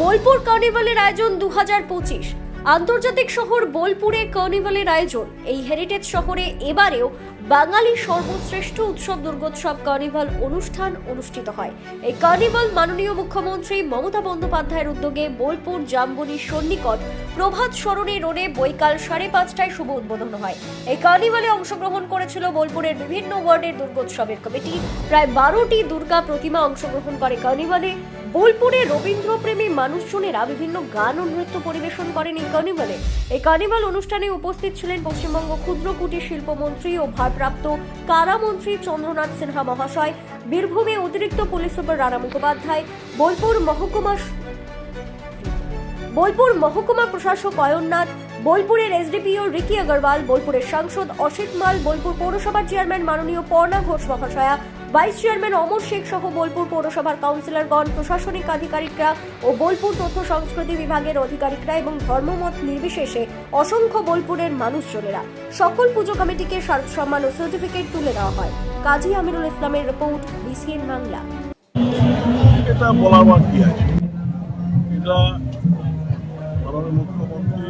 বোলপুর কার্নিভালের আয়োজন দু পঁচিশ। আন্তর্জাতিক শহর বোলপুরে কার্নিভালের আয়োজন। এই হেরিটেজ শহরে এবারেও বাঙালি সর্বশ্রেষ্ঠ উৎসব দুর্গোৎসব কার্নিভাল অনুষ্ঠান অনুষ্ঠিত হয়। এই কার্নিভাল মাননীয় মুখ্যমন্ত্রী মমতা বন্দ্যোপাধ্যায়ের উদ্যোগে বোলপুর জামবনি সন্নিকট প্রভাত সরণী রোডে বৈকাল সাড়ে পাঁচটায় শুভ উদ্বোধন হয়। এই কার্নিভালে অংশগ্রহণ করেছিল বোলপুরের বিভিন্ন ওয়ার্ডের দুর্গোৎসবের কমিটি। প্রায় বারোটি দুর্গা প্রতিমা অংশগ্রহণ করে কার্নিভালে। বোলপুরে রবীন্দ্রপ্রেমী মানুষজনেরা বিভিন্ন গান ও নৃত্য পরিবেশন করেন এই কার্নিভালে। এই কার্নিভাল অনুষ্ঠানে উপস্থিত ছিলেন পশ্চিমবঙ্গ ক্ষুদ্র কুটির শিল্পমন্ত্রী ও ভারপ্রাপ্ত কারামন্ত্রী চন্দ্রনাথ সিনহা মহাশয়, বীরভূমে অতিরিক্ত পুলিশ সুপার রানা মুখোপাধ্যায়, বোলপুর মহকুমা বোলপুর মহকুমা প্রশাসক অয়ননাথ, বোলপুরের এসডিপিও রিকি আগরওয়াল, বোলপুরের সাংসদ অসিত মাল, বোলপুর পৌরসভার চেয়ারম্যান মাননীয় পর্ণা ঘোষ মহাশয়া ভাইস চেয়ারম্যান অমর শেখ সহ বোলপুর পৌরসভার কাউন্সিলরগণ প্রশাসনিক আধিকারিকরা ও বোলপুর তথ্য সংস্কৃতি বিভাগের আধিকারিকরা এবং ধর্মমত নির্বিশেষে অসংখ্য বোলপুরের মানুষজনেরা। সকল পুজো কমিটিকে শারদ সম্মান ও সার্টিফিকেট তুলে দেওয়া হয়। কাজী আমিরুল ইসলামের রিপোর্ট বিসিএন বাংলা। এটা বলার বা কি আছে? এটা মুখ্যমন্ত্রী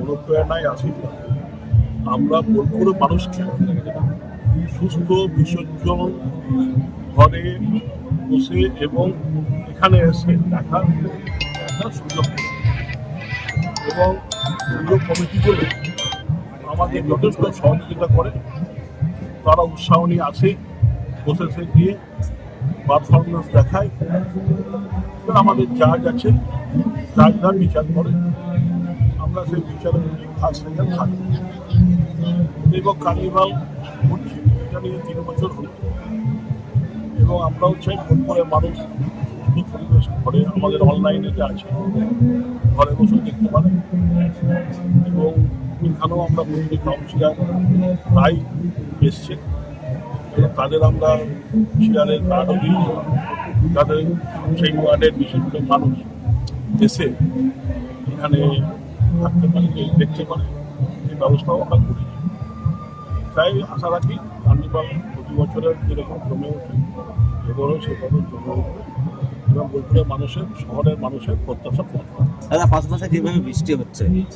অনুপ্রেরণায় আমরা বোলপুরের মানুষকে সুস্থ বিসর্জন ঘরে বসে এবং এখানে এসে দেখার একটা সুযোগ। এবং পুজো কমিটিগুলো আমাদের যথেষ্ট সহযোগিতা করে। তারা উৎসাহ নিয়ে আসে বসে সে গিয়ে পারফরমেন্স দেখায়। আমাদের জাজ আছে জাজরা বিচার করে। আমরা সেই বিচারের থেকে। এবং কার্নিভাল ঘুরছি এটা নিয়ে তিন বছর হলো। এবং আমরাও চাই বোলপুরের মানুষ পরিবেশ ঘরে, আমাদের অনলাইনে যে আছে, ঘরে বসে দেখতে পারে। এবং এখানেও আমরা মন্দির কাউন্সিলার প্রায় এসছে। তাদের আমরা চেয়ারের কার্ডও দিয়েছি। তাদের সেই ওয়ার্ডের বিশিষ্ট মানুষ এসে এখানে থাকতে পারে, দেখতে পারে, এই ব্যবস্থাও আমরা করেছি। তাই আশা রাখি কার্নিভাল প্রতি বছরের যেরকম জমে ওঠে এবারও সেভাবে জমে ওঠে এবং বোলপুরের মানুষের, শহরের মানুষের প্রত্যাশা পূরণ। দাদা, পাশাপাশি যেভাবে বৃষ্টি হচ্ছে